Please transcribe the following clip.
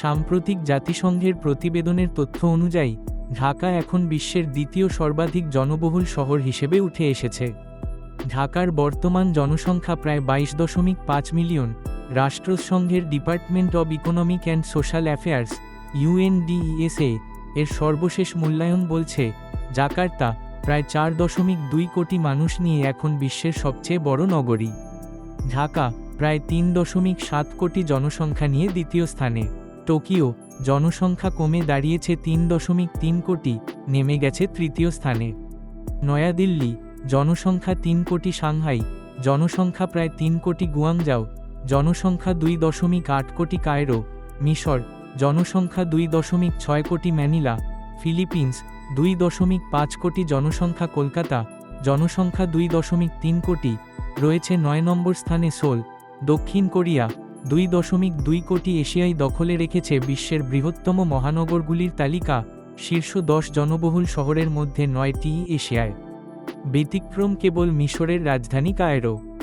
সাম্প্রতিক জাতিসংঘের প্রতিবেদনের তথ্য অনুযায়ী, ঢাকা এখন বিশ্বের দ্বিতীয় সর্বাধিক জনবহুল শহর হিসেবে উঠে এসেছে। ঢাকার বর্তমান জনসংখ্যা প্রায় বাইশ দশমিক পাঁচ million. রাষ্ট্রসংঘের department of economic and social affairs, UNDESA, এর সর্বশেষ মূল্যায়ন বলছে, জাকার্তা প্রায় চার দশমিক দুই কোটি মানুষ নিয়ে এখন বিশ্বের সবচেয়ে বড় নগরী। ঢাকা প্রায় তিন দশমিক সাত কোটি জনসংখ্যা নিয়ে দ্বিতীয় স্থানে। টোকিও জনসংখ্যা কমে দাঁড়িয়েছে তিন দশমিক তিন কোটি, নেমে গেছে তৃতীয় স্থানে। নয়াদিল্লি, জনসংখ্যা তিন কোটি সাংহাই, জনসংখ্যা প্রায় তিন কোটি গুয়াংজাও, জনসংখ্যা দুই দশমিক আট কোটি কায়রো, মিশর, জনসংখ্যা দুই দশমিক ছয় কোটি ম্যানিলা, ফিলিপিন্স, দুই দশমিক পাঁচ কোটি জনসংখ্যা কলকাতা, জনসংখ্যা দুই দশমিক তিন কোটি, রয়েছে নয় নম্বর স্থানে সোল, দক্ষিণ কোরিয়া দুই দশমিক দুই কোটি এশিয়ায় দখলে রেখেছে বিশ্বের বৃহত্তম মহানগরগুলির তালিকা, শীর্ষ দশ জনবহুল শহরের মধ্যে নয়টি এশিয়ায়। ব্যতিক্রম কেবল মিশরের রাজধানী কায়রো।